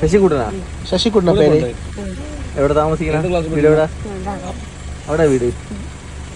ശശികുട്ടനാ? ശശികുട്ടന പേര്? എവിടെ താമസിക്കുന്ന വീട് എവിടെ അവിടെ വീട്.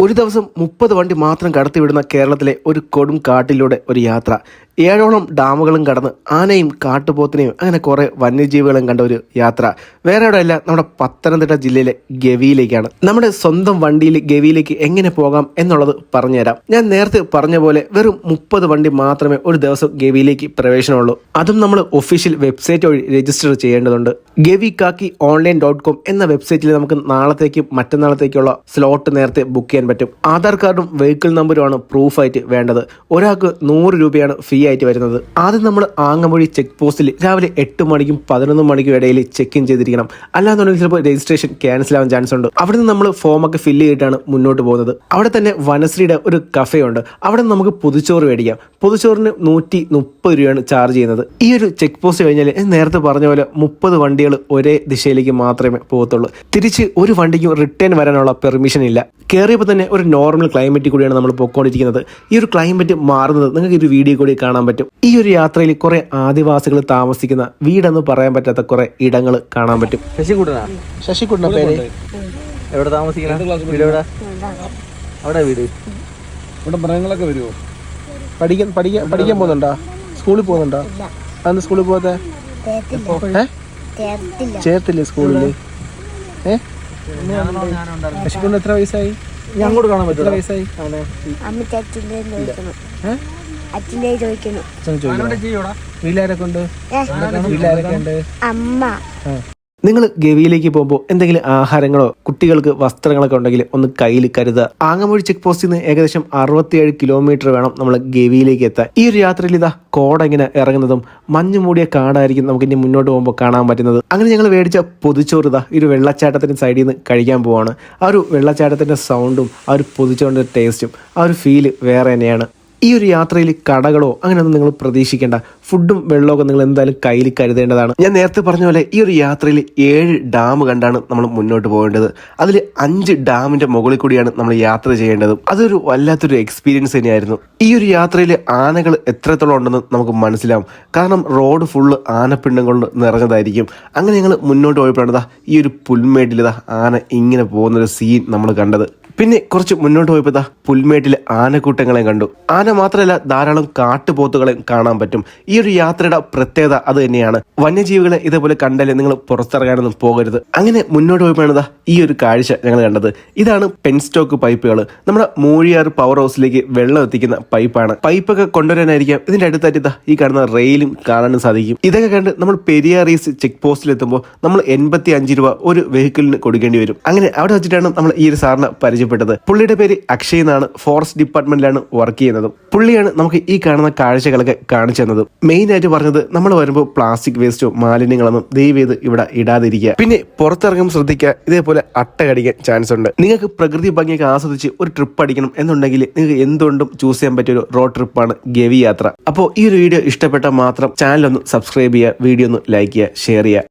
ഒരു ദിവസം മുപ്പത് വണ്ടി മാത്രം കടത്തിവിടുന്ന കേരളത്തിലെ ഒരു കൊടും കാട്ടിലൂടെ ഒരു യാത്ര. ഏഴോളം ഡാമുകളും കടന്ന് ആനയും കാട്ടുപോത്തിനെയും അങ്ങനെ കുറെ വന്യജീവികളും കണ്ട ഒരു യാത്ര. വേറെ എവിടെയല്ല നമ്മുടെ പത്തനംതിട്ട ജില്ലയിലെ ഗവിയിലേക്കാണ്. നമ്മുടെ സ്വന്തം വണ്ടിയിൽ ഗവിയിലേക്ക് എങ്ങനെ പോകാം എന്നുള്ളത് പറഞ്ഞുതരാം. ഞാൻ നേരത്തെ പറഞ്ഞ പോലെ വെറും മുപ്പത് വണ്ടി മാത്രമേ ഒരു ദിവസം ഗവിയിലേക്ക് പ്രവേശനമുള്ളൂ. അതും നമ്മൾ ഒഫീഷ്യൽ വെബ്സൈറ്റ് വഴി രജിസ്റ്റർ ചെയ്യേണ്ടതുണ്ട്. Gavi Kakki online dot com എന്ന വെബ്സൈറ്റിൽ നമുക്ക് നാളത്തേക്കും മറ്റന്നാളത്തേക്കുള്ള സ്ലോട്ട് നേരത്തെ ബുക്ക് ചെയ്യാൻ പറ്റും. ആധാർ കാർഡും വെഹിക്കിൾ നമ്പറുമാണ് പ്രൂഫായിട്ട് വേണ്ടത്. ഒരാൾക്ക് നൂറ് രൂപയാണ് ഫീ ആയിട്ട് വരുന്നത്. ആദ്യം നമ്മൾ ആങ്ങമൊഴി ചെക്ക് പോസ്റ്റിൽ രാവിലെ എട്ട് മണിക്കും പതിനൊന്ന് മണിക്കും ഇടയിൽ ചെക്ക് ഇൻ ചെയ്തിരിക്കണം. അല്ലാന്നുണ്ടെങ്കിൽ ചിലപ്പോൾ രജിസ്ട്രേഷൻ ക്യാൻസൽ ആവാൻ ചാൻസ് ഉണ്ട്. അവിടെ നിന്ന് നമ്മൾ ഫോമൊക്കെ ഫില്ല് ചെയ്തിട്ടാണ് മുന്നോട്ട് പോകുന്നത്. അവിടെ തന്നെ വനശ്രീയുടെ ഒരു കഫേ ഉണ്ട് അവിടെ നമുക്ക് പുതുച്ചോറ് മേടിക്കാം. പുതുച്ചോറിന് നൂറ്റി മുപ്പത് രൂപയാണ് ചാർജ് ചെയ്യുന്നത്. ഈ ഒരു ചെക്ക് പോസ്റ്റ് കഴിഞ്ഞാൽ നേരത്തെ പറഞ്ഞ പോലെ മുപ്പത് വണ്ടികൾ ഒരേ ദിശയിലേക്ക് മാത്രമേ പോകത്തുള്ളൂ. തിരിച്ച് ഒരു വണ്ടിക്കും റിട്ടേൺ വരാനുള്ള പെർമിഷൻ ഇല്ല. കയറിയപ്പോൾ തന്നെ ഒരു നോർമൽ ക്ലൈമറ്റിൽ കൂടിയാണ് നമ്മൾ പോയിക്കൊണ്ടിരിക്കുന്നത്. ഈ ഒരു ക്ലൈമറ്റ് മാറുന്നത്. നിങ്ങൾക്ക് ഒരു വീഡിയോ കൂടി കാണാൻ പറ്റും. ഈ ഒരു യാത്രയിൽ കുറെ ആദിവാസികൾ താമസിക്കുന്ന വീടെന്ന് പറയാൻ പറ്റാത്ത കുറെ ഇടങ്ങൾ കാണാൻ പറ്റും. ശശികുട്ടനാ? ശശികുട്ടന പേര്? എവിടെ താമസിക്കണ? വീട് എവിടെ? അവിടെ വീട്. ഇവിടെ മൃഗങ്ങളൊക്കെ വരുമോ പഠിക്കാൻ പഠിക്കാൻ പഠിക്കാൻ പോകുന്നുണ്ടോ? സ്കൂളിൽ പോകുന്നുണ്ടോ? അന്ന് സ്കൂളിൽ പോകാതെ ചേർത്തില്ലേ. സ്കൂളിൽ ഏ? ശശികുട്ടൻ എത്ര വയസ്സായി? ഞാൻ അങ്ങോട്ട് കാണാൻ എത്ര പറ്റുമോ വയസ്സായി? അവനെ. അച്ഛന്റെ ചോദിക്കുന്നു. ഉണ്ട് ഉണ്ട്. അമ്മ. നിങ്ങൾ ഗവിയിലേക്ക് പോകുമ്പോൾ എന്തെങ്കിലും ആഹാരങ്ങളോ കുട്ടികൾക്ക് വസ്ത്രങ്ങളൊക്കെ ഉണ്ടെങ്കിൽ ഒന്ന് കയ്യിൽ കരുതുക. ആങ്ങമൊഴി ചെക്ക് പോസ്റ്റിൽ നിന്ന് ഏകദേശം അറുപത്തിയേഴ് കിലോമീറ്റർ വേണം നമ്മൾ ഗവിയിലേക്ക് എത്താൻ. ഈ ഒരു യാത്രയിൽ ഇതാ കോട ഇങ്ങനെ ഇറങ്ങുന്നതും മഞ്ഞു മൂടിയ കാടായിരിക്കും നമുക്ക് ഇനി മുന്നോട്ട് പോകുമ്പോൾ കാണാൻ പറ്റുന്നത്. അങ്ങനെ ഞങ്ങൾ മേടിച്ച പൊതിച്ചോറ് ഇതാ ഈ ഒരു വെള്ളച്ചാട്ടത്തിന്റെ സൈഡിൽ നിന്ന് കഴിക്കാൻ പോവാണ്. ആ ഒരു വെള്ളച്ചാട്ടത്തിന്റെ സൗണ്ടും ആ ഒരു പൊതിച്ചോറിന്റെ ടേസ്റ്റും ആ ഒരു ഫീൽ വേറെ തന്നെയാണ്. ഈ ഒരു യാത്രയിൽ കടകളോ അങ്ങനെയൊന്നും നിങ്ങൾ പ്രതീക്ഷിക്കേണ്ട. ഫുഡും വെള്ളമൊക്കെ നിങ്ങൾ എന്തായാലും കയ്യിൽ കരുതേണ്ടതാണ്. ഞാൻ നേരത്തെ പറഞ്ഞ പോലെ ഈ ഒരു യാത്രയിൽ ഏഴ് ഡാം കണ്ടാണ് നമ്മൾ മുന്നോട്ട് പോകേണ്ടത്. അതിൽ അഞ്ച് ഡാമിന്റെ മുകളിൽ കൂടിയാണ് നമ്മൾ യാത്ര ചെയ്യേണ്ടത്. അതൊരു വല്ലാത്തൊരു എക്സ്പീരിയൻസ് തന്നെയായിരുന്നു. ഈ ഒരു യാത്രയിൽ ആനകൾ എത്രത്തോളം ഉണ്ടെന്ന് നമുക്ക് മനസ്സിലാവും. കാരണം റോഡ് ഫുള്ള് ആനപ്പിണ്ണം കൊണ്ട് നിറഞ്ഞതായിരിക്കും. അങ്ങനെ ഞങ്ങൾ മുന്നോട്ട് പോയപ്പോഴാണ് ഈ ഒരു പുൽമേട്ടിലിതാ ആന ഇങ്ങനെ പോകുന്ന ഒരു സീൻ നമ്മൾ കണ്ടത്. പിന്നെ കുറച്ച് മുന്നോട്ട് പോയപ്പോൾ ദാ പുൽമേട്ടിലെ ആനക്കൂട്ടങ്ങളെ കണ്ടു. ആന മാത്രമല്ല ധാരാളം കാട്ടുപോത്തുകളെയും കാണാൻ പറ്റും. ഈ ഒരു യാത്രയുടെ പ്രത്യേകത അത് തന്നെയാണ്. വന്യജീവികളെ ഇതേപോലെ കണ്ടാലേ നിങ്ങൾ പുറത്തിറങ്ങാനൊന്നും പോകരുത്. അങ്ങനെ മുന്നോട്ട് പോയപ്പോഴാണ് ഈ ഒരു കാഴ്ച ഞങ്ങൾ കണ്ടത്. ഇതാണ് പെൻസ്റ്റോക്ക് പൈപ്പുകൾ നമ്മുടെ മൂഴിയാർ പവർ ഹൗസിലേക്ക് വെള്ളം എത്തിക്കുന്ന പൈപ്പാണ്. പൈപ്പൊക്കെ കൊണ്ടുവരാനായിരിക്കാം. ഇതിന്റെ അടുത്തായിട്ട് ഇതാ ഈ കാണുന്ന റെയിലും കാണാനും സാധിക്കും. ഇതൊക്കെ കണ്ട് നമ്മൾ പെരിയാറീസ് ചെക്ക് പോസ്റ്റിൽ എത്തുമ്പോൾ നമ്മൾ എൺപത്തി അഞ്ച് രൂപ ഒരു വെഹിക്കിളിന് കൊടുക്കേണ്ടി വരും. അങ്ങനെ അവിടെ വെച്ചിട്ടാണ് നമ്മൾ ഈ ഒരു സാറിനെ പരിചയപ്പെട്ടത്. പുള്ളിയുടെ പേര് അക്ഷയ് എന്നാണ്. ഫോറസ്റ്റ് ഡിപ്പാർട്ട്മെന്റിലാണ് വർക്ക് ചെയ്യുന്നത്. പുള്ളിയാണ് നമുക്ക് ഈ കാണുന്ന കാഴ്ചകളൊക്കെ കാണിച്ചു തന്നത്. മെയിൻ ആയിട്ട് പറഞ്ഞത് നമ്മൾ വരുമ്പോൾ പ്ലാസ്റ്റിക് വേസ്റ്റോ മാലിന്യങ്ങളൊന്നും ദയവ് ചെയ്ത് ഇവിടെ ഇടാതിരിക്കുക. പിന്നെ പുറത്തിറങ്ങും ശ്രദ്ധിക്കുക. ഇതേപോലെ അട്ട കടിക്കാൻ ചാൻസ് ഉണ്ട്. നിങ്ങൾക്ക് പ്രകൃതി ഭംഗിയൊക്കെ ആസ്വദിച്ച് ഒരു ട്രിപ്പ് അടിക്കണം എന്നുണ്ടെങ്കിൽ നിങ്ങൾക്ക് എന്തുകൊണ്ടും ചൂസ് ചെയ്യാൻ പറ്റിയ ഒരു റോഡ് ട്രിപ്പാണ് ഗവി യാത്ര. അപ്പോൾ ഈ ഒരു വീഡിയോ ഇഷ്ടപ്പെട്ട മാത്രം ചാനൽ ഒന്ന് സബ്സ്ക്രൈബ് ചെയ്യുക വീഡിയോ ഒന്ന് ലൈക്ക് ചെയ്യുക ഷെയർ ചെയ്യുക.